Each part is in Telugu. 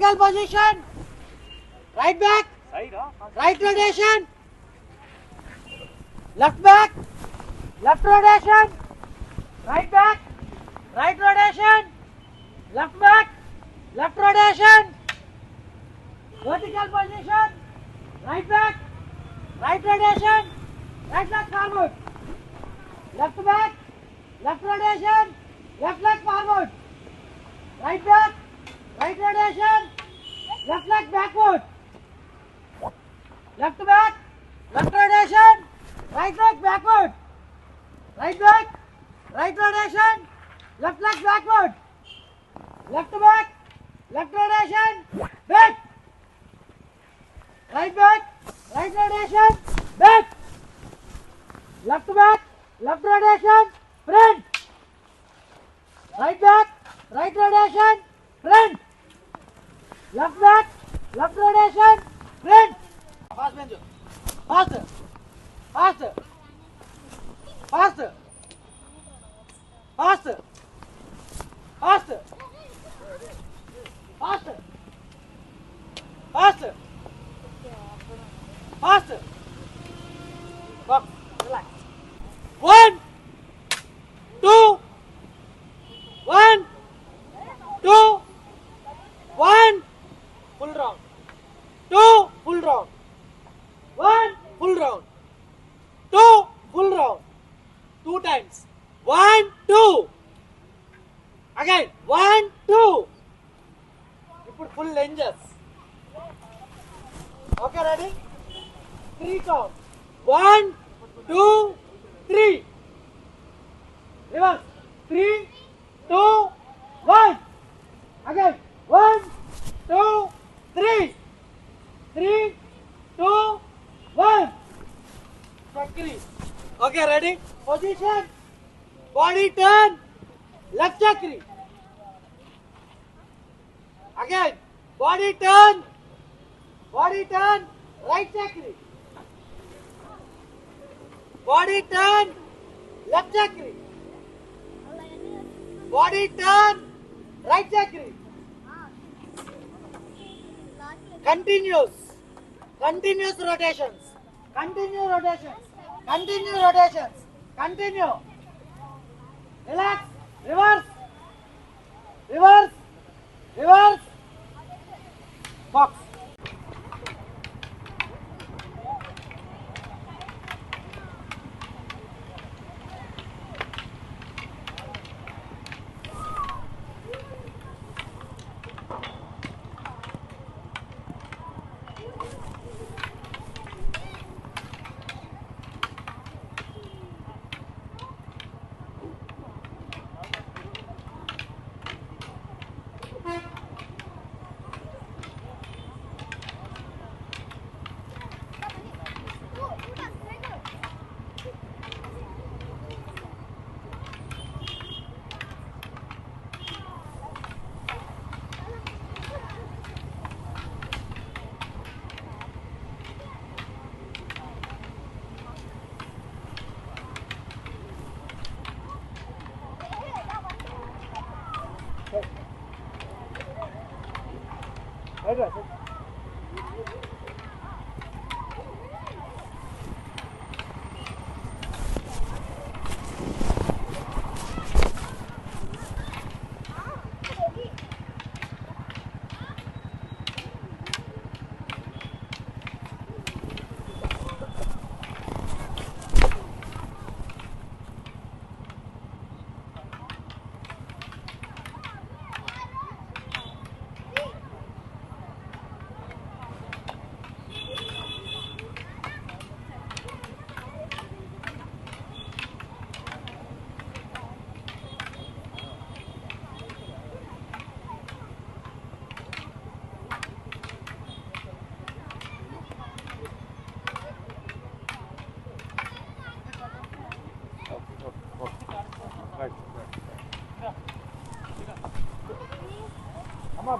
vertical position, right back, right rotation, left back, left rotation, right back, right rotation, left back, left rotation, vertical position, right back, right rotation, right leg forward, left back, left rotation, left leg forward, right back, right rotation, left leg backward, left to back, left rotation, right leg backward, right back, right rotation, left leg backward, left to back, left rotation, back, right back, right rotation, back, left to back, left rotation, front, right back, right rotation, front, Left back, left rotation, print. Fast, Benjo. Faster. Faster. Faster. Faster. Faster. Faster. Faster. Fast. Come, relax. Two. two full round, one full round, two full round, two times, one, two, again, one, two. You put full lunges. Okay, ready? Three count. One, two, three. Reverse. Three, two, one. Again. One, two, three. Two one Chakri okay ready position body turn left Chakri again body turn body turn right Chakri body turn left చక్రీ body turn right Chakri continuous Continuous, continuous rotations, continue rotations, continue rotations, continue. Relax, reverse, reverse, reverse, box.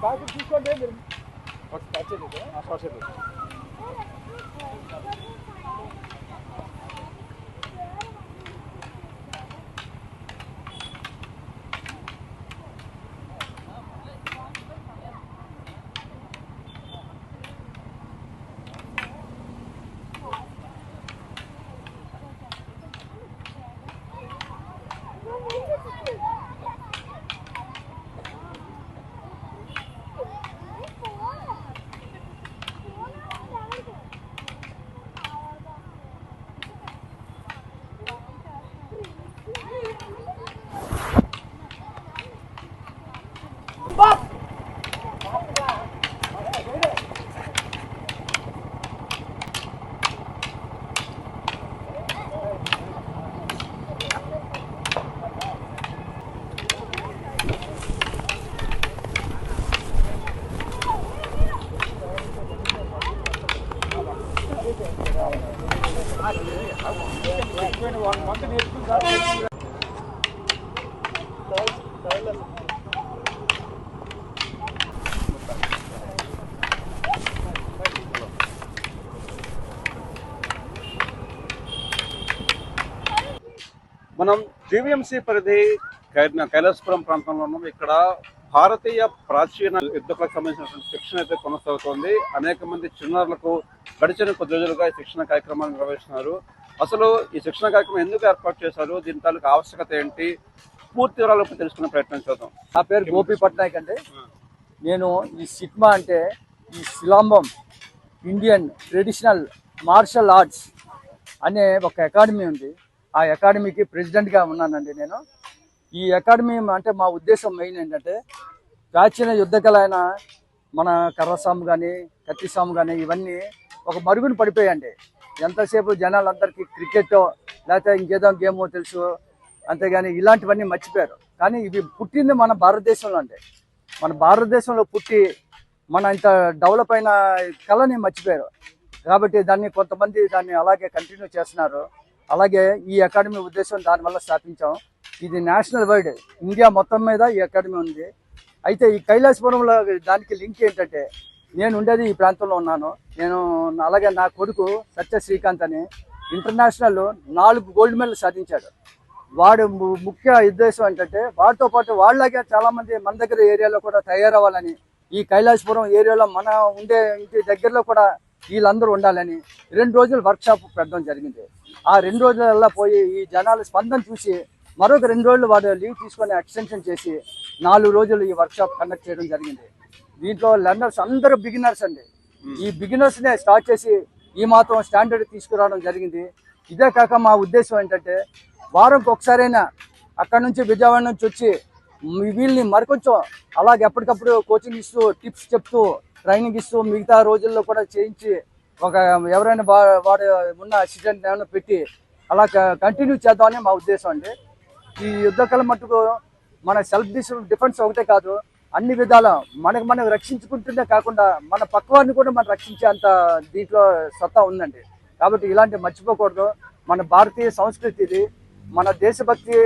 Bag చూసుకోండి మీరు. ఒక టచ్ చేయలేదు ఆ షార్ట్ మనం జీవీఎంసీ పరిధి కై- కైలాసపురం ప్రాంతంలో ఉన్నాం. ఇక్కడ భారతీయ ప్రాచీన యుద్ధకులకు సంబంధించినటువంటి శిక్షణ అయితే కొనసాగుతోంది. అనేక మంది చిన్నారులకు గడిచిన కొద్ది రోజులుగా శిక్షణ కార్యక్రమాన్ని నిర్వహిస్తున్నారు. అసలు ఈ శిక్షణ కార్యక్రమం ఎందుకు ఏర్పాటు చేశారు? దీని తాలూకు ఆవశ్యకత ఏంటి? పూర్తి వివరాలు తెలుసుకున్న తెలుసుకునే ప్రయత్నం చేద్దాం. నా పేరు గోపి పట్నాయక్ అండి. నేను ఈ సిట్మా అంటే ఈ silambam Indian traditional martial arts అనే ఒక అకాడమీ ఉంది. ఆ అకాడమీకి ప్రెసిడెంట్గా ఉన్నానండి నేను. ఈ అకాడమీ అంటే మా ఉద్దేశం మెయిన్ ఏంటంటే ప్రాచీన యుద్ధ అయిన మన కర్రసాము కానీ కత్తిసాము కానీ ఇవన్నీ ఒక మరుగున పడిపోయాయండి. ఎంతసేపు జనాలందరికీ క్రికెట్ లేకపోతే ఇంకేదో గేమో తెలుసు. అంతేగాని ఇలాంటివన్నీ మర్చిపోయారు. కానీ ఇవి పుట్టింది మన భారతదేశంలో అంటే మన భారతదేశంలో పుట్టి మన ఇంత డెవలప్ అయిన కళని మర్చిపోయారు. కాబట్టి దాన్ని కొంతమంది దాన్ని అలాగే కంటిన్యూ చేస్తున్నారు. అలాగే ఈ అకాడమీ ఉద్దేశం దానివల్ల స్థాపించాం ఇది నేషనల్ వైడ్. ఇండియా మొత్తం మీద ఈ అకాడమీ ఉంది. అయితే ఈ కైలాసపురంలో దానికి లింక్ ఏంటంటే నేను ఉండేది ఈ ప్రాంతంలో ఉన్నాను. నేను అలాగే నా కొడుకు సత్య శ్రీకాంత్ అని ఇంటర్నేషనల్ నాలుగు గోల్డ్ మెడల్ సాధించాడు. వాడు ము- ముఖ్య ఉద్దేశం ఏంటంటే వాడితో పాటు వాళ్ళలాగే చాలామంది మన దగ్గర ఏరియాలో కూడా తయారవ్వాలని ఈ కైలాసపురం ఏరియాలో మన ఉండే ఇంటి దగ్గరలో కూడా వీళ్ళందరూ ఉండాలని రెండు రోజులు వర్క్షాప్ పెట్టడం జరిగింది. ఆ రెండు రోజులల్లా పోయి ఈ జనాల స్పందన చూసి మరొక రెండు రోజులు వాడు లీవ్ తీసుకొని ఎక్స్టెన్షన్ చేసి నాలుగు రోజులు ఈ వర్క్షాప్ కండక్ట్ చేయడం జరిగింది. దీంట్లో లెర్నర్స్ అందరూ బిగినర్స్ అండి. ఈ బిగినర్స్ నే స్టార్ట్ చేసి ఈ మాత్రం స్టాండర్డ్ తీసుకురావడం జరిగింది. ఇదే కాక మా ఉద్దేశం ఏంటంటే వారంకి ఒకసారైనా అక్కడ నుంచి విజయవాడ నుంచి వచ్చి వీళ్ళని మరికొంచెం అలాగే ఎప్పటికప్పుడు కోచింగ్ ఇస్తూ టిప్స్ చెప్తూ ట్రైనింగ్ ఇస్తూ మిగతా రోజుల్లో కూడా చేయించి ఒక ఎవరైనా వాడు ఉన్న అసిస్టెంట్ ఏమైనా పెట్టి అలా కంటిన్యూ చేద్దామని మా ఉద్దేశం అండి. ఈ యుద్ధ కళ మట్టుకు మన సెల్ఫ్ డిఫెన్స్ ఒకటే కాదు. అన్ని విధాల మనకు మనం రక్షించుకుంటుందే కాకుండా మన పక్కవారిని కూడా మనం రక్షించే అంత దీంట్లో సత్తా ఉందండి. కాబట్టి ఇలాంటి మర్చిపోకూడదు. మన భారతీయ సంస్కృతి ఇది మన దేశభక్తి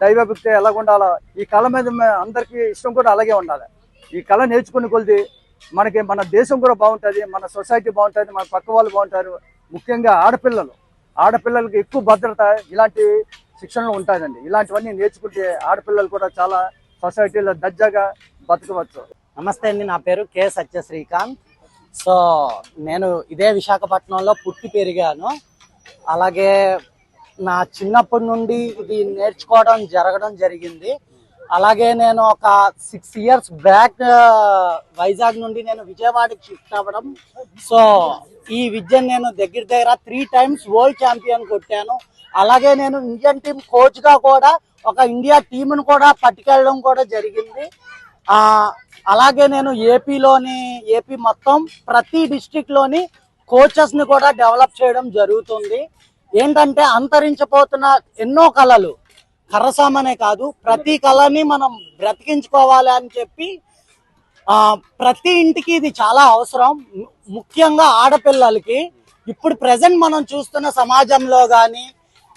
దైవభక్తి ఎలా ఉండాలో? ఈ కళ మీద అందరికీ ఇష్టం కూడా అలాగే ఉండాలి. ఈ కళ నేర్చుకుని కొలిది మనకి మన దేశం కూడా బాగుంటుంది మన సొసైటీ బాగుంటుంది మన పక్క వాళ్ళు బాగుంటారు. ముఖ్యంగా ఆడపిల్లలు. ఆడపిల్లలకి ఎక్కువ భద్రత ఇలాంటి శిక్షణలు ఉంటాయండి. ఇలాంటివన్నీ నేర్చుకుంటే ఆడపిల్లలు కూడా చాలా సొసైటీలో దర్జాగా బతకవచ్చు. నమస్తే అండి నా పేరు కె సత్య శ్రీకాంత్. సో నేను ఇదే విశాఖపట్నంలో పుట్టి పెరిగాను. అలాగే నా చిన్నప్పటి నుండి ఇది నేర్చుకోవడం జరగడం జరిగింది. అలాగే నేను ఒక సిక్స్ ఇయర్స్ బ్యాక్ వైజాగ్ నుండి నేను విజయవాడకి షిఫ్ట్ అవ్వడం. సో ఈ విద్యను నేను దగ్గర దగ్గర త్రీ టైమ్స్ వరల్డ్ ఛాంపియన్ కొట్టాను. అలాగే నేను ఇండియన్ టీం కోచ్గా కూడా ఒక ఇండియా టీంను కూడా పట్టుకెళ్ళడం కూడా జరిగింది. అలాగే నేను ఏపీలోని ఏపీ మొత్తం ప్రతి డిస్టిక్లోని కోచెస్ని కూడా డెవలప్ చేయడం జరుగుతుంది. ఏంటంటే అంతరించిపోతున్న ఎన్నో కళలు. కర్రసామనే కాదు ప్రతి కళని మనం బ్రతికించుకోవాలి అని చెప్పి ప్రతి ఇంటికి ఇది చాలా అవసరం. ముఖ్యంగా ఆడపిల్లలకి. ఇప్పుడు ప్రజెంట్ మనం చూస్తున్న సమాజంలో కానీ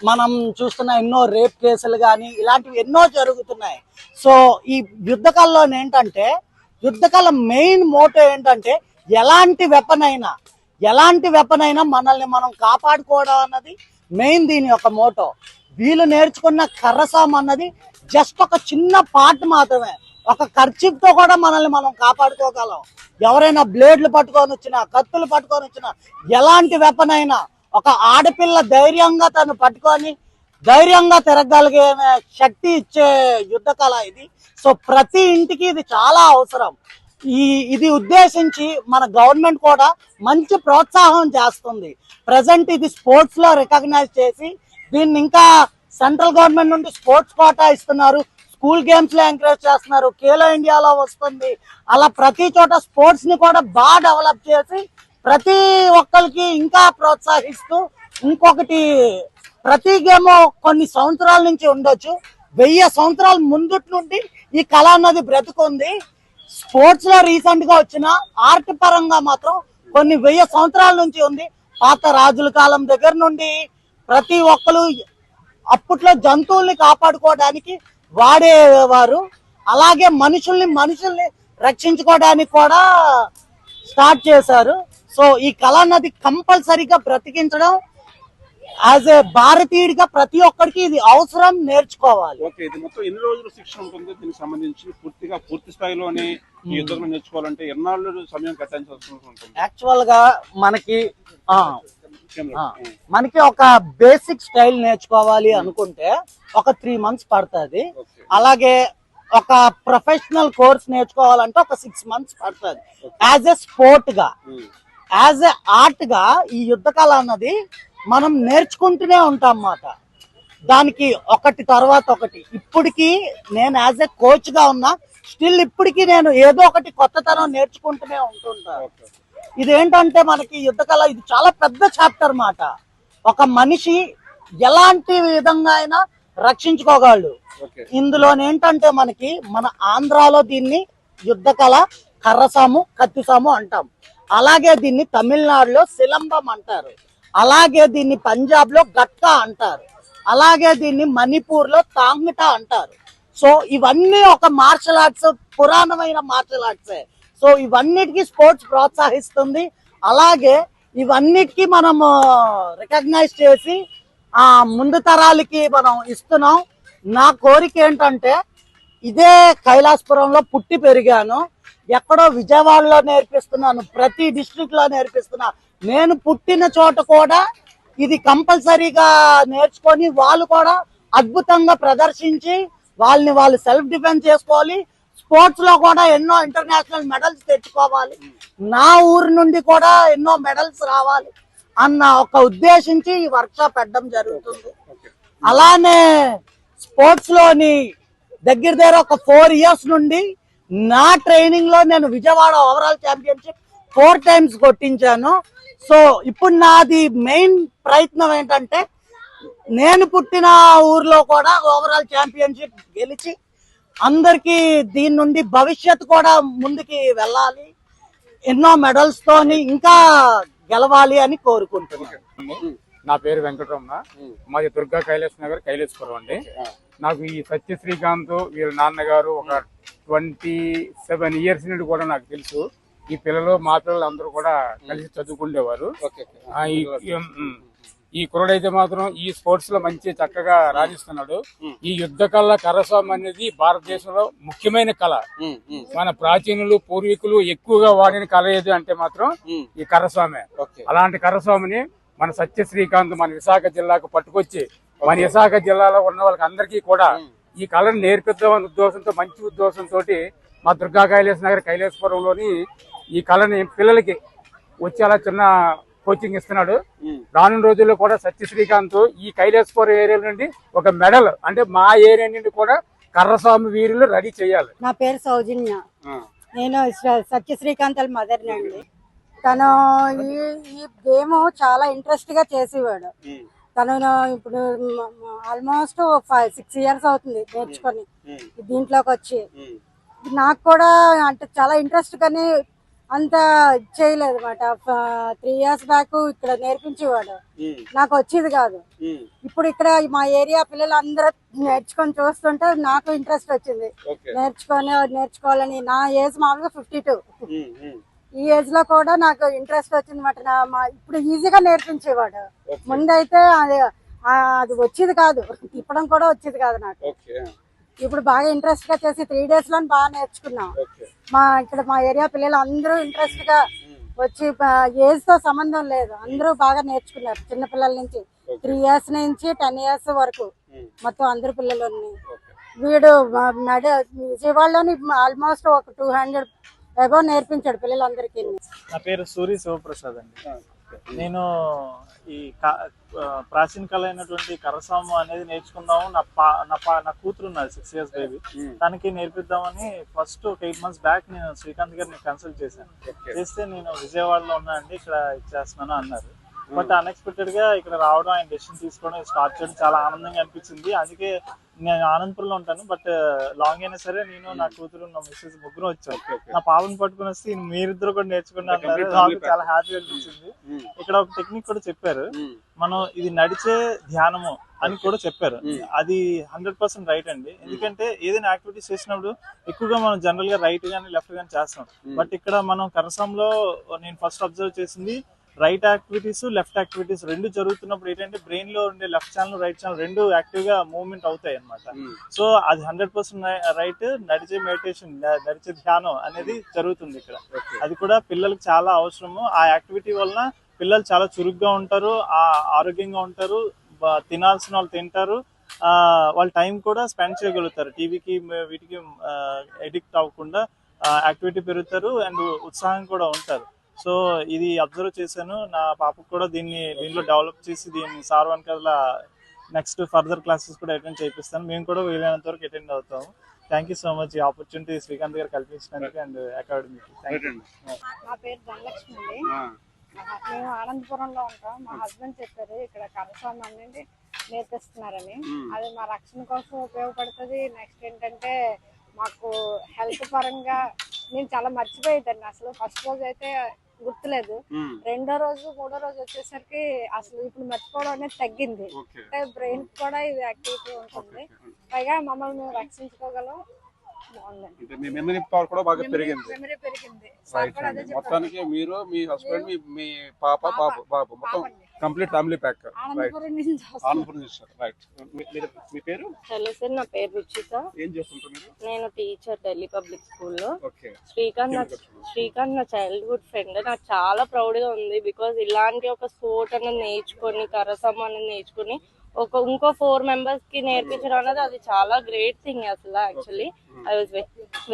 మనం చూస్తున్న ఎన్నో రేప్ కేసులు కానీ ఇలాంటివి ఎన్నో జరుగుతున్నాయి. సో ఈ యుద్ధ ఏంటంటే యుద్ధ మెయిన్ మోటో ఏంటంటే ఎలాంటి వెపన్ అయినా ఎలాంటి వెపన్ అయినా మనల్ని మనం కాపాడుకోవడం అన్నది మెయిన్ దీని యొక్క మోటో. వీళ్ళు నేర్చుకున్న కర్రసాం అన్నది జస్ట్ ఒక చిన్న పార్ట్ మాత్రమే. ఒక ఖర్చుతో కూడా మనల్ని మనం కాపాడుకోగలం. ఎవరైనా బ్లేడ్లు పట్టుకొని వచ్చినా కత్తులు పట్టుకొని వచ్చినా ఎలాంటి వెపన్ అయినా ఒక ఆడపిల్ల ధైర్యంగా తను పట్టుకొని ధైర్యంగా తిరగలిగే శక్తి ఇచ్చే యుద్ధ కళ ఇది. సో ప్రతి ఇంటికి ఇది చాలా అవసరం. ఈ ఇది ఉద్దేశించి మన గవర్నమెంట్ కూడా మంచి ప్రోత్సాహం చేస్తుంది. ప్రజెంట్ ఇది స్పోర్ట్స్లో రికగ్నైజ్ చేసి దీన్ని ఇంకా సెంట్రల్ గవర్నమెంట్ నుండి స్పోర్ట్స్ కోటా ఇస్తున్నారు. స్కూల్ గేమ్స్లో ఎంకరేజ్ చేస్తున్నారు. ఖేలో ఇండియాలో వస్తుంది. అలా ప్రతి చోట స్పోర్ట్స్ని కూడా బాగా డెవలప్ చేసి ప్రతి ఒక్కరికి ఇంకా ప్రోత్సహిస్తూ ఇంకొకటి ప్రతి గేమ్ కొన్ని సంవత్సరాల నుంచి ఉండొచ్చు. వెయ్యి సంవత్సరాల ముందుటి నుండి ఈ కళ అన్నది బ్రతుకుంది. స్పోర్ట్స్లో రీసెంట్గా వచ్చిన ఆర్ట్ పరంగా మాత్రం కొన్ని వెయ్యి సంవత్సరాల నుంచి ఉంది. పాత రాజుల కాలం దగ్గర నుండి ప్రతి ఒక్కరు అప్పట్లో జంతువుల్ని కాపాడుకోవడానికి వాడేవారు. అలాగే మనుషుల్ని మనుషుల్ని రక్షించుకోవడానికి కూడా స్టార్ట్ చేశారు. సో ఈ కళ అన్నది కంపల్సరీగా బ్రతికించడం యాజ్ ఏ భారతీయుడిగా ప్రతి ఒక్కరికి ఇది అవసరం నేర్చుకోవాలి. ఓకే ఇది మొత్తం ఎన్ని రోజులు శిక్షణ ఉంటుంది? దీనికి సంబంధించి పూర్తిగా పూర్తి స్థాయిలోనే ఈ యుద్ధంలో నేర్చుకోవాలంటే ఎన్నాళ్ళు సమయం కేటాయించాల్సి ఉంటుంది? యాక్చువల్గా మనకి మనకి ఒక బేసిక్ స్టైల్ నేర్చుకోవాలి అనుకుంటే ఒక త్రీ మంత్స్ పడుతుంది. అలాగే ఒక ప్రొఫెషనల్ కోర్స్ నేర్చుకోవాలంటే ఒక సిక్స్ మంత్స్ పడుతుంది. యాజ్ ఎ స్పోర్ట్గా ఉమ్. యాజ్ ఎ ఆర్ట్గా ఈ యుద్ధ కళ అన్నది మనం నేర్చుకుంటూనే ఉంటాం అన్నమాట. దానికి ఒకటి తర్వాత ఒకటి. ఇప్పటికి నేను యాజ్ ఎ కోచ్గా ఉన్నా స్టిల్ ఇప్పటికి నేను ఏదో ఒకటి కొత్తతనం నేర్చుకుంటూనే ఉంటుంటాను ఓకే. ఇదేంటంటే మనకి యుద్ధ కళ ఇది చాలా పెద్ద చాప్టర్ మాట ఒక మనిషి ఎలాంటి విధంగా అయినా రక్షించుకోగలడు. ఇందులో ఏంటంటే మనకి మన ఆంధ్రాలో దీన్ని యుద్ధ కళ కర్రసాము కత్తిసాము అంటాం. అలాగే దీన్ని తమిళనాడులో సిలంబం అంటారు. అలాగే దీన్ని పంజాబ్లో గట్కా అంటారు. అలాగే దీన్ని మణిపూర్లో అంటారు. సో ఇవన్నీ ఒక మార్షల్ ఆర్ట్స్ పురాణమైన మార్షల్ ఆర్ట్సే. సో ఇవన్నిటికీ స్పోర్ట్స్ ప్రోత్సహిస్తుంది. అలాగే ఇవన్నిటికీ మనము రికగ్నైజ్ చేసి ఆ ముందు తరాలకి మనం ఇస్తున్నాం. నా కోరిక ఏంటంటే ఇదే కైలాసపురంలో పుట్టి పెరిగాను. ఎక్కడో విజయవాడలో నేర్పిస్తున్నాను ప్రతి డిస్ట్రిక్ట్లో నేర్పిస్తున్నా. నేను పుట్టిన చోట కూడా ఇది కంపల్సరీగా నేర్చుకొని వాళ్ళు కూడా అద్భుతంగా ప్రదర్శించి వాళ్ళని వాళ్ళు సెల్ఫ్ డిఫెన్స్ చేసుకోవాలి. స్పోర్ట్స్లో కూడా ఎన్నో ఇంటర్నేషనల్ మెడల్స్ తెచ్చుకోవాలి. నా ఊరు నుండి కూడా ఎన్నో మెడల్స్ రావాలి అన్న ఒక ఉద్దేశించి ఈ వర్క్ షాప్ పెట్టడం జరుగుతుంది. అలానే స్పోర్ట్స్లోని దగ్గర దగ్గర ఒక ఫోర్ ఇయర్స్ నుండి నా ట్రైనింగ్లో నేను Vijayawada overall championship four times కొట్టించాను. So ఇప్పుడు నాది మెయిన్ ప్రయత్నం ఏంటంటే నేను పుట్టిన ఊర్లో కూడా ఓవరాల్ ఛాంపియన్షిప్ గెలిచి అందరికీ దీని నుండి భవిష్యత్ కూడా ముందుకి వెళ్ళాలి ఎన్నో మెడల్స్ తోని ఇంకా గెలవాలి అని కోరుకుంటున్నాను. నా పేరు వెంకటరమణ. మాది దుర్గా కైలాస్ నగర్ కైలాసపురం అండి నాకు ఈ సత్య శ్రీకాంత్ వీళ్ళ నాన్నగారు ఒక ట్వంటీ సెవెన్ ఇయర్స్ నుండి కూడా నాకు తెలుసు. ఈ పిల్లలు మా పిల్లలు అందరూ కూడా కలిసి చదువుకుండేవారు. ఈ కురుడైతే మాత్రం ఈ స్పోర్ట్స్లో మంచి చక్కగా రాణిస్తున్నాడు. ఈ యుద్ధ కళ కరస్వామి అనేది భారతదేశంలో ముఖ్యమైన కళ. మన ప్రాచీనులు పూర్వీకులు ఎక్కువగా వాడిన కళ ఏది అంటే మాత్రం. ఈ కరస్వామి అలాంటి కరస్వామిని మన సత్య శ్రీకాంత్ మన విశాఖ జిల్లాకు పట్టుకొచ్చి మన విశాఖ జిల్లాలో ఉన్న వాళ్ళకి అందరికీ కూడా ఈ కళను నేర్పిద్దామనే ఉద్దేశంతో మంచి ఉద్దేశంతో మా దుర్గా కైలాస్ నగర్ కైలాసపురంలోని ఈ కళని పిల్లలకి వచ్చి అలా చిన్న కోచింగ్ ఇస్తున్నాడు. రానున్న రోజుల్లో కూడా సత్య శ్రీకాంత్ ఈ కైలాసపురం ఏరియా నుండి ఒక మెడల్ అంటే మా ఏరియా నుండి కూడా కర్రస్వామి వీరులు రెడీ చేయాలి. నా పేరు సౌజన్య. నేను సత్య శ్రీకాంత్ మదర్ అండి తను ఈ ఈ గేమ్ చాలా ఇంట్రెస్ట్గా చేసేవాడు. తను ఇప్పుడు ఆల్మోస్ట్ ఫైవ్ సిక్స్ ఇయర్స్ అవుతుంది నేర్చుకొని దీంట్లోకి వచ్చి. నాకు కూడా అంటే చాలా ఇంట్రెస్ట్ కానీ అంత చేయలేదు అనమాట త్రీ ఇయర్స్ బ్యాక్ ఇక్కడ నేర్పించేవాడు. నాకు వచ్చేది కాదు. ఇప్పుడు ఇక్కడ మా ఏరియా పిల్లలు అందరూ నేర్చుకొని చూస్తుంటే నాకు ఇంట్రెస్ట్ వచ్చింది. నేర్చుకొని నేర్చుకోవాలని నా ఏజ్ మామూలుగా ఫిఫ్టీ టూ. ఈ ఏజ్లో కూడా నాకు ఇంట్రెస్ట్ వచ్చింది మాట. నా ఇప్పుడు ఈజీగా నేర్పించేవాడు. ముందైతే అది అది వచ్చేది కాదు. తిప్పడం కూడా వచ్చేది కాదు నాకు. ఇప్పుడు బాగా ఇంట్రెస్ట్గా చేసి త్రీ డేస్లో బాగా నేర్చుకున్నాం. మా ఇక్కడ మా ఏరియా పిల్లలు అందరూ ఇంట్రెస్ట్గా వచ్చి ఏజ్తో సంబంధం లేదు. అందరూ బాగా నేర్చుకున్నారు. చిన్న పిల్లల నుంచి త్రీ ఇయర్స్ నుంచి టెన్ ఇయర్స్ వరకు ఉమ్. మొత్తం అందరు పిల్లలు ఉన్నాయి. ఓకే వీడు విజయవాడలోని ఆల్మోస్ట్ ఒక టూ హండ్రెడ్ అబౌవ్ నేర్పించాడు పిల్లలందరికీ. నా పేరు సూరి శివప్రసాద్ అండి. నేను ఈ ప్రాచీన కళ అయినటువంటి కర్రసాము అనేది నేర్చుకుందాము నా పా నా పా నా కూతురు ఉన్నది సిక్స్ ఇయర్స్ బేబీ తనకి నేర్పిద్దామని ఫస్ట్ ఒక ఎయిట్ మంత్స్ బ్యాక్ నేను శ్రీకాంత్ గారిని కన్సల్ట్ చేశాను. చేస్తే నేను విజయవాడలో ఉన్నా అండి ఇక్కడ చేస్తున్నాను అన్నారు. బట్ అన్ఎక్స్పెక్టెడ్గా ఇక్కడ రావడం ఆయన డెసిషన్ తీసుకోవడం స్టార్ట్ చేయడం చాలా ఆనందంగా అనిపించింది. అందుకే నేను ఆనందపురంలో ఉంటాను బట్ లాంగ్ అయినా సరే నేను నా కూతురు నా మిస్సెస్ ముగ్గురు వచ్చాం. నా పాపను పట్టుకుని వస్తే మీరిద్దరు కూడా నేర్చుకున్నారు నాకు చాలా హ్యాపీ అనిపించింది. ఇక్కడ ఒక టెక్నిక్ కూడా చెప్పారు. మనం ఇది నడిచే ధ్యానము అని కూడా చెప్పారు. అది హండ్రెడ్ పర్సెంట్ రైట్ అండి. ఎందుకంటే ఏదైనా యాక్టివిటీస్ చేసినప్పుడు ఎక్కువగా మనం జనరల్గా రైట్ గానీ లెఫ్ట్ గానీ చేస్తాం. బట్ ఇక్కడ మనం కరసంలో నేను ఫస్ట్ అబ్జర్వ్ చేసింది రైట్ యాక్టివిటీస్ లెఫ్ట్ యాక్టివిటీస్ రెండు జరుగుతున్నప్పుడు ఏంటంటే బ్రెయిన్లో ఉండే లెఫ్ట్ ఛానల్ రైట్ ఛానల్ రెండు యాక్టివ్గా మూవ్మెంట్ అవుతాయి అన్నమాట. సో అది హండ్రెడ్ పర్సెంట్ రైట్ నడిచే మెడిటేషన్ నడిచే ధ్యానం అనేది జరుగుతుంది ఇక్కడ. అది కూడా పిల్లలకు చాలా అవసరము. ఆ యాక్టివిటీ వలన పిల్లలు చాలా చురుగ్గా ఉంటారు ఆ ఆరోగ్యంగా ఉంటారు తినాల్సిన వాళ్ళు తింటారు. ఆ వాళ్ళ టైం కూడా స్పెండ్ చేయగలుగుతారు. టీవీకి వీటికి ఎడిక్ట్ అవ్వకుండా యాక్టివిటీ పెరుగుతారు అండ్ ఉత్సాహం కూడా ఉంటారు. సో ఇది అబ్జర్వ్ చేశాను. నా పాపకు కూడా దీన్ని దీనిలో డెవలప్ చేసి దీన్ని సార్ వన్కల్లా నెక్స్ట్ ఫర్దర్ క్లాసెస్ కూడా అటెండ్ చేపిస్తాను. మేము కూడా వీలైనంత వరకు అటెండ్ అవుతాము. థ్యాంక్ యూ సో మచ్ ఈ ఆపర్చునిటీ శ్రీకాంత్ గారు కల్పించినందుకు అండ్ అకాడమీకి థ్యాంక్ యూ నా పేరు ధనలక్ష్మి అండి. మేము ఆనందపురంలో ఉంటాం. మా హస్బెండ్ చెప్పారు ఇక్కడ కరస్వామి అనేది నేర్పిస్తున్నారని. అది మా రక్షణ కోసం ఉపయోగపడుతుంది. నెక్స్ట్ ఏంటంటే మాకు హెల్త్ పరంగా నేను చాలా మర్చిపోయేదాన్ని. అసలు ఫస్ట్ రోజు అయితే గుర్తులేదు. రెండో రోజు మూడో రోజు వచ్చేసరికి అసలు ఇప్పుడు మర్చిపోవడం అనేది తగ్గింది. అంటే బ్రెయిన్ కూడా ఇది యాక్టివిటీ ఉంటుంది. పైగా మమ్మల్ని మేము రక్షించుకోగలం. మీ మెమరీ పవర్ కూడా బాగా పెరిగింది. మొత్తానికి మీరు మీ హస్బెండ్ మీ పాప. బాబు బాబు మొత్తం. Complete family pack. ఆనందపురం నుంచి రైట్ మీ పేరు? హలో సార్ నా పేరు రుచిత. ఏం చేస్తుంటారు మీరు? నేను టీచర్ ఢిల్లీ పబ్లిక్ స్కూల్లో. ఓకే శ్రీకాంత్ నా శ్రీకాంత్ నా చైల్డ్హుడ్ ఫ్రెండ్ నాకు చాలా ప్రౌడ్గా ఉంది బికాజ్ ఇలాంటి ఒక స్పోర్ట్ అనేది నేర్చుకొని కరసం అనేది నేర్చుకొని ఒక ఇంకో ఫోర్ మెంబర్స్కి నేర్పించడం అనేది అది చాలా గ్రేట్ థింగ్ అసలు actually I was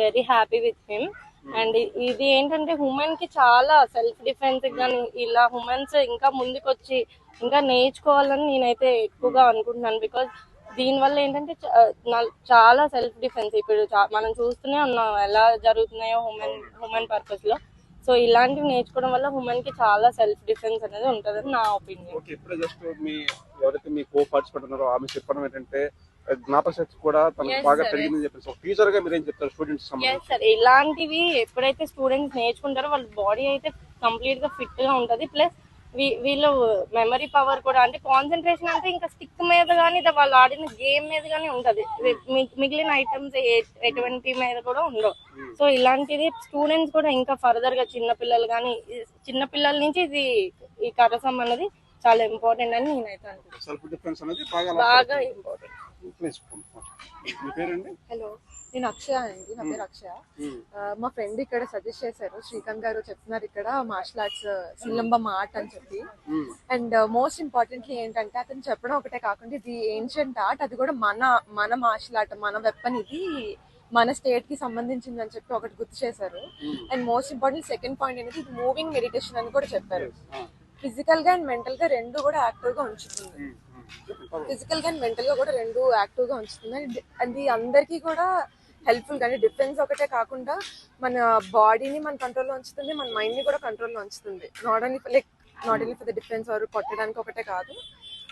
very happy with him and ఇది ఏంటంటే ఉమెన్కి చాలా సెల్ఫ్ డిఫెన్స్ కానీ ఇలా ఉమెన్స్ ఇంకా ముందుకొచ్చి ఇంకా నేర్చుకోవాలని నేనైతే ఎక్కువగా అనుకుంటున్నాను బికాజ్ దీనివల్ల ఏంటంటే చాలా సెల్ఫ్ డిఫెన్స్ ఇప్పుడు మనం చూస్తూనే ఉన్నాం ఎలా జరుగుతున్నాయో ఉమెన్ ఉమెన్ పర్పస్లో. సో ఇలాంటివి నేర్చుకోవడం వల్ల ఉమెన్కి చాలా సెల్ఫ్ డిఫెన్స్ అనేది ఉంటదని నా ఒపీనియన్ జస్ట్ మీ ఎవరైతే మీ కో పార్టిసిపెంట్ ఉన్నారో ఆమె చెప్పడం ఏంటంటే జ్ఞాపక శక్తి కూడా తనకు బాగా. పెరిగిందని చెప్పేసి ఒక టీచర్గా మీరు ఏం చెప్తారు స్టూడెంట్స్ సార్ ఇలాంటివి ఎప్పుడైతే స్టూడెంట్స్ నేర్చుకుంటారో వాళ్ళ బాడీ అయితే కంప్లీట్గా ఫిట్గా ఉంటది. ప్లస్ వీళ్ళు మెమరీ పవర్ కూడా అంటే కాన్సన్ట్రేషన్ అంటే ఇంకా స్టిక్ మీద కానీ వాళ్ళు ఆడిన గేమ్ మీద కానీ ఉంటది. మిగిలిన ఐటమ్స్ ఎటువంటి మీద కూడా ఉండవు. సో ఇలాంటిది స్టూడెంట్స్ కూడా ఇంకా ఫర్దర్గా చిన్న పిల్లలు కానీ చిన్న పిల్లల నుంచి ఇది ఈ కరసం అన్నది చాలా ఇంపార్టెంట్ అని నేనైతే అనుకుంటున్నాను బాగా ఇంపార్టెంట్ ప్లీజ్ మీ పేరండి? హలో నేను అక్షయ అండి. నా పేరు అక్షయ. ఆ, మా ఫ్రెండ్ ఇక్కడ సజెస్ట్ చేశారు. శ్రీకాంత్ గారు చెప్తున్నారు ఇక్కడ మార్షల్ ఆర్ట్స్ సిలంబం ఆర్ట్ అని చెప్పి. అండ్ మోస్ట్ ఇంపార్టెంట్లీ ఏంటంటే అతను చెప్పడం ఒకటే కాకుండా ఇది ఏన్షియంట్ ఆర్ట్ అది కూడా మన మన మార్షల్ ఆర్ట్ మన వెప్పన్ ఇది మన స్టేట్కి సంబంధించింది అని చెప్పి ఒకటి గుర్తు చేశారు. And most important second point అనేది ఇది మూవింగ్ మెడిటేషన్ అని కూడా చెప్పారు. ఫిజికల్గా అండ్ మెంటల్గా రెండు కూడా యాక్టివ్గా ఉంచుతుంది. ఫిజికల్గా అండ్ మెంటల్గా కూడా రెండు యాక్టివ్గా ఉంచుతుంది. అండ్ అది అందరికీ కూడా హెల్ప్ఫుల్గా డిఫెన్స్ ఒకటే కాకుండా మన బాడీని మన కంట్రోల్లో ఉంచుతుంది మన మైండ్ని కూడా కంట్రోల్లో ఉంచుతుంది. Not only like not only for the defence or కొట్టడానికి ఒకటే కాదు.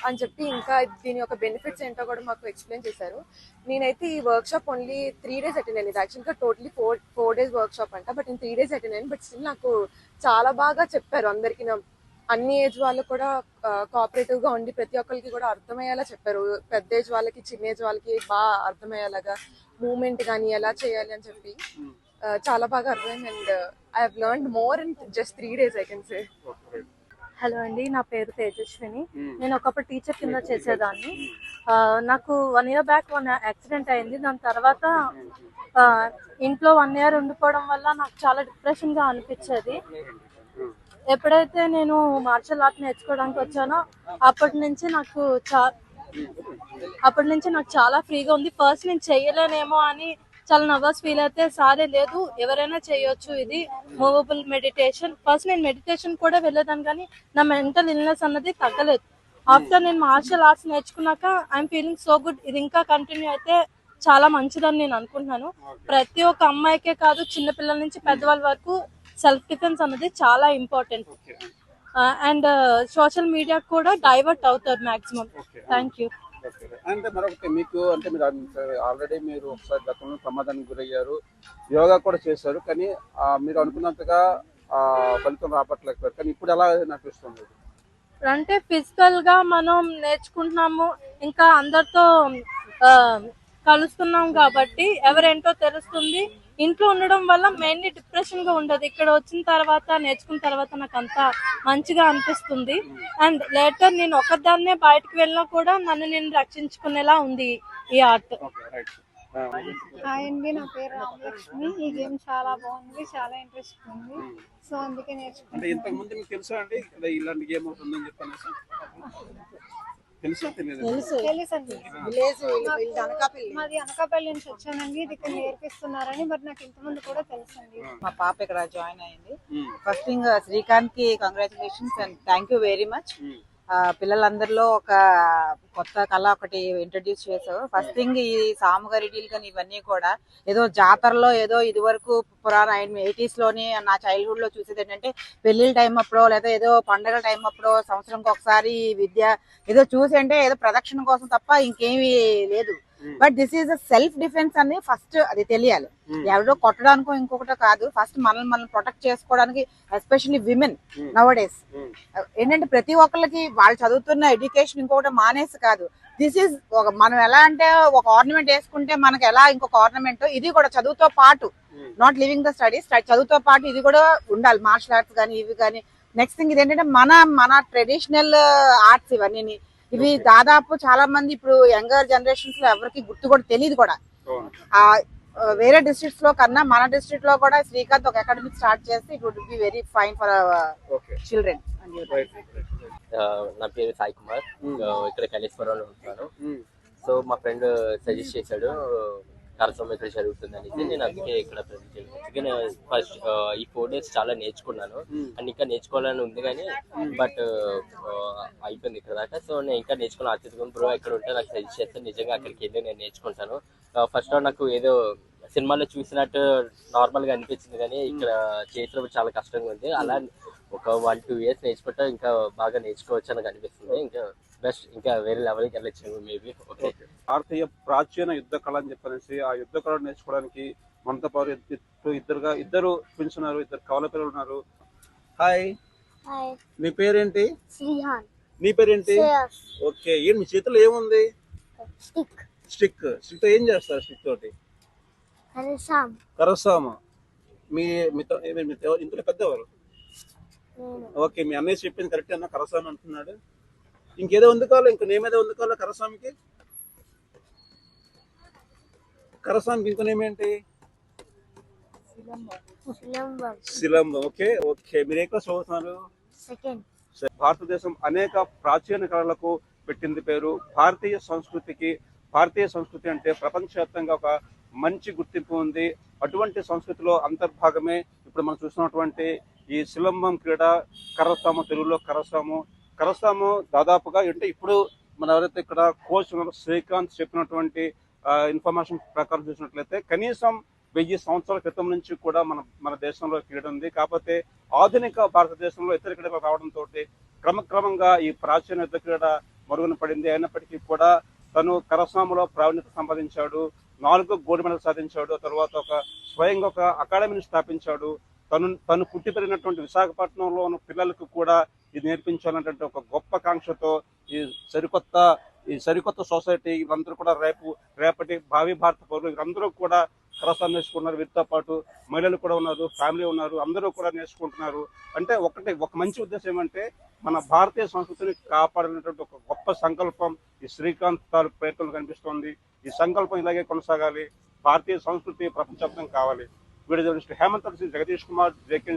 అని చెప్పి ఇంకా దీని యొక్క బెనిఫిట్స్ ఏంటో కూడా మాకు ఎక్స్ప్లెయిన్ చేశారు. నేనైతే ఈ workshop only three days attend అయ్యింది యాక్చువల్గా totally four four days workshop అంట. బట్ నేను త్రీ డేస్ అటెండ్ అయ్యాను బట్ స్టిల్ నాకు చాలా బాగా చెప్పారు అందరికీ నా అన్ని ఏజ్ వాళ్ళు కూడా కోఆపరేటివ్గా ఉండి ప్రతి ఒక్కరికి కూడా అర్థమయ్యేలా చెప్పారు. పెద్ద ఏజ్ వాళ్ళకి చిన్న ఏజ్ వాళ్ళకి బాగా అర్థమయ్యేలాగా మూమెంట్ కానీ ఎలా చేయాలి అని చెప్పి. చాలా బాగా అర్థమైంది and I have learn more in just three days I can say. Hello అండి నా పేరు తేజస్విని. నేను ఒకప్పుడు టీచర్ కింద చేసేదాన్ని. ఆ, నాకు one year back one accident అయింది. దాని తర్వాత ఆ, ఇంట్లో వన్ ఇయర్ ఉండిపోవడం వల్ల నాకు చాలా డిప్రెషన్గా అనిపించేది. ఎప్పుడైతే నేను మార్షల్ ఆర్ట్ నేర్చుకోవడానికి వచ్చానో అప్పటి నుంచి నాకు చా అప్పటి నుంచి నాకు చాలా ఫ్రీగా ఉంది. ఫస్ట్ నేను చెయ్యలేనేమో అని చాలా నర్వస్ ఫీల్ అయితే సారే లేదు ఎవరైనా చేయొచ్చు ఇది. మూవబుల్ మెడిటేషన్ ఫస్ట్ నేను మెడిటేషన్ కూడా వెళ్ళేదాన్ని కానీ నా మెంటల్ ఇల్నెస్ అన్నది తగ్గలేదు. ఆఫ్టర్ నేను మార్షల్ ఆర్ట్స్ నేర్చుకున్నాక ఐఎమ్ ఫీలింగ్ సో గుడ్ ఇది ఇంకా కంటిన్యూ అయితే చాలా మంచిదని నేను అనుకుంటున్నాను. ప్రతి ఒక్క అమ్మాయికే కాదు చిన్న పిల్లల నుంచి పెద్దవాళ్ళ వరకు సెల్ఫ్ డిఫెన్స్ అన్నది చాలా ఇంపార్టెంట్ అండ్ సోషల్ మీడియా కూడా డైవర్ట్ అవుతారు మాక్సిమం థ్యాంక్ యూ. అంటే మరొకటి మీకు అంటే మీరు ఆల్రెడీ మీరు ఒకసారి గతంలో ప్రమాదానికి గురయ్యారు. యోగా కూడా చేశారు. కానీ మీరు అనుకున్నంతగా ఫలితం రాబట్టలేకపోయారు. కానీ ఇప్పుడు ఎలా అనిపిస్తుంది? అంటే ఫిజికల్గా మనం నేర్చుకుంటున్నాము. ఇంకా అందరితో కలుస్తున్నాం కాబట్టి ఎవరేంటో తెలుస్తుంది. ఇంట్లో ఉండడం వల్ల మెయిన్లీ డిప్రెషన్గా ఉండదు. ఇక్కడ వచ్చిన తర్వాత నేర్చుకున్న తర్వాత నాకు అంతా మంచిగా అనిపిస్తుంది. అండ్ లేటర్ నేను ఒకదాన్నే బయటకు వెళ్ళినా కూడా నన్ను నేను రక్షించుకునేలా ఉంది ఈ ఆర్ట్ హాయ్ అండి నా పేరు రామలక్ష్మి. ఈ గేమ్ చాలా బాగుంది చాలా ఇంట్రెస్ట్ ఉంది. సో అందుకే అంటే నేర్చుకుంటున్నాను. ఇంతకు ముందు మీకు తెలుసా అండి? ఇలాంటి గేమ్ అవుతుందని చెప్పనేసి. తెలుసా తెలియదు? తెలుసండి. విలేజ్. మాది అనకాపల్లి. నుంచి వచ్చానండి. ఇది ఇక్కడ నేర్పిస్తున్నారని మరి నాకు ఇంతకుముందు కూడా తెలుసండి. మా పాప ఇక్కడ జాయిన్ అయింది. First thing శ్రీకాంత్కి congratulations and thank you very much పిల్లలందరిలో ఒక కొత్త కళ ఒకటి ఇంట్రడ్యూస్ చేసావు ఫస్ట్ థింగ్ ఈ సాముగారిడీలు కానీ ఇవన్నీ కూడా ఏదో జాతరలో ఏదో ఇది వరకు పురాణ ఎయిటీస్లోని నా చైల్డ్హుడ్లో చూసేది ఏంటంటే పెళ్ళిళ్ళ టైం అప్పుడో లేదా ఏదో పండగల టైం అప్పుడో సంవత్సరంకి ఒకసారి విద్య ఏదో చూసి అంటే ఏదో ప్రదక్షిణ కోసం తప్ప ఇంకేమీ లేదు. But this is self defence అని ఫస్ట్ అది తెలియాలి. ఎవడో కొట్టడానికో ఇంకొకటో కాదు. ఫస్ట్ మనల్ని మనం ప్రొటెక్ట్ చేసుకోవడానికి ఎస్పెషల్లీ విమెన్ నవ్ డేస్ ఏంటంటే ప్రతి ఒక్కరికి వాళ్ళు చదువుతున్న ఎడ్యుకేషన్ ఇంకొకటి మానేసి కాదు. దిస్ ఈజ్ ఒక మనం ఎలా అంటే ఒక ఆర్నమెంట్ వేసుకుంటే మనకి ఎలా ఇంకొక ఆర్నమెంట్ ఇది కూడా చదువుతో పాటు. నాట్ లివింగ్ ద స్టడీస్ చదువుతో పాటు ఇది కూడా ఉండాలి. మార్షల్ ఆర్ట్స్ కానీ ఇవి కానీ నెక్స్ట్ థింగ్ ఇది ఏంటంటే మన మన ట్రెడిషనల్ ఆర్ట్స్ ఇవన్నీ ఇవి దాదాపు చాలా మంది ఇప్పుడు యంగర్ జనరేషన్స్లో ఎవరికి గుర్తు కూడా తెలియదు కూడా. ఆ వేరే డిస్ట్రిక్ట్స్లో కన్నా మన డిస్ట్రిక్ట్లో కూడా శ్రీకాంత్ ఒక అకాడమిక్ స్టార్ట్ చేస్తే it would be very fine for children నా పేరు సాయి కుమార్. ఆ, ఇక్కడ కైలేశ్వరంలో ఉంటున్నాను సో మా ఫ్రెండ్ సజెస్ట్ చేశాడు కరసం ఇక్కడ జరుగుతుంది అనేసి నేను అందుకే ఇక్కడ అందుకే ఫస్ట్ ఈ ఫోర్ డేస్ చాలా నేర్చుకున్నాను. అండ్ ఇంకా నేర్చుకోవాలని ఉంది కానీ బట్ అయిపోయింది ఇక్కడ దాకా. సో నేను ఇంకా నేర్చుకుని ఆశిస్తున్నాను బ్రో ఎక్కడ ఉంటే నాకు సజెస్ట్ చేస్తే నిజంగా అక్కడికి వెళ్ళి నేను నేర్చుకుంటాను. ఫస్ట్ నాకు ఏదో సినిమాలో చూసినట్టు నార్మల్గా అనిపించింది కానీ ఇక్కడ చేసినప్పుడు చాలా కష్టంగా ఉంది. అలా ఒక వన్ టూ ఇయర్స్ నేర్చుకుంటే ఇంకా బాగా నేర్చుకోవచ్చు అని అనిపిస్తుంది. ఇంకా బెస్ట్ ఇంకా వేరే లెవెల్కి వెళ్ళొచ్చు మేబీ ఓకే భారతీయ ప్రాచీన యుద్ధ కళ అని చెప్పనేసి ఆ యుద్ధ కళ నేర్చుకోవడానికి మనతో పాటు ఇద్దరు ఇద్దరుగా ఇద్దరు ట్విన్స్ ఉన్నారు ఇద్దరు కవల పిల్లలు ఉన్నారు. హాయ్ నీ పేరేంటి? శ్రీహాన్. నీ పేరేంటి. ఓకే ఏంటి మీ చేతిలో ఏముంది? స్టిక్ స్టిక్ స్టిక్తో ఏం చేస్తారు స్టిక్ తోటి? కరసాము. మీ మీతో ఇంట్లో పెద్దవారు? ఓకే మీ అన్నయ్య చెప్పింది కరెక్ట్ అన్న కరసామి అంటున్నాడు. ఇంకేదో ఉంది కావాలి? ఇంకో నేమేదో ఉంది కావాలి కరసామికి కరసామికి ఇంకో నేమేంటి శిలంబం శిలంబం. Okay okay. మీరు ఏ క్లాస్ చదువుతున్నారు. భారతదేశం అనేక ప్రాచీన కళలకు పెట్టింది పేరు. భారతీయ సంస్కృతికి భారతీయ సంస్కృతి అంటే ప్రపంచవ్యాప్తంగా ఒక మంచి గుర్తింపు ఉంది. అటువంటి సంస్కృతిలో అంతర్భాగమే ఇప్పుడు మనం చూసినటువంటి ఈ శిలంబం క్రీడ కరస్తాము తెలుగులో కరస్తాము కరస్తాము దాదాపుగా అంటే ఇప్పుడు మన ఎవరైతే ఇక్కడ కోచ్ శ్రీకాంత్ చెప్పినటువంటి ఇన్ఫర్మేషన్ ప్రకారం చూసినట్లయితే కనీసం వెయ్యి సంవత్సరాల క్రితం నుంచి కూడా మన మన దేశంలో క్రీడ ఉంది. కాకపోతే ఆధునిక భారతదేశంలో ఇతర క్రీడలు రావడంతో క్రమక్రమంగా ఈ ప్రాచీన యుద్ధ క్రీడ మరుగున పడింది. అయినప్పటికీ కూడా తను కరసాములో ప్రావీణ్యత సంపాదించాడు నాలుగు గోల్డ్ మెడల్ సాధించాడు తర్వాత ఒక స్వయంగా ఒక అకాడమీని స్థాపించాడు. తను తను పుట్టి పెరిగినటువంటి విశాఖపట్నంలో ఉన్న పిల్లలకు కూడా ఇది నేర్పించాలన్నటువంటి ఒక గొప్ప కాంక్షతో ఈ సరికొత్త ఈ సరికొత్త సొసైటీ వీళ్ళందరూ కూడా రేపు రేపటి భావి భారత పౌరులు వీరందరూ కూడా క్రస్ నేర్చుకున్నారు వీరితో పాటు మహిళలు కూడా ఉన్నారు ఫ్యామిలీ ఉన్నారు అందరూ కూడా నేర్చుకుంటున్నారు. అంటే ఒకటి ఒక మంచి ఉద్దేశం ఏమంటే మన భారతీయ సంస్కృతిని కాపాడినటువంటి ఒక గొప్ప సంకల్పం ఈ శ్రీకాంత్ తాలూకు ప్రయత్నంలో కనిపిస్తోంది. ఈ సంకల్పం ఇలాగే కొనసాగాలి. భారతీయ సంస్కృతి ప్రపంచవ్యాప్తం కావాలి. Video journalist Hemanth Singh Jagadish Kumar JK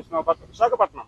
Visakhapatnam.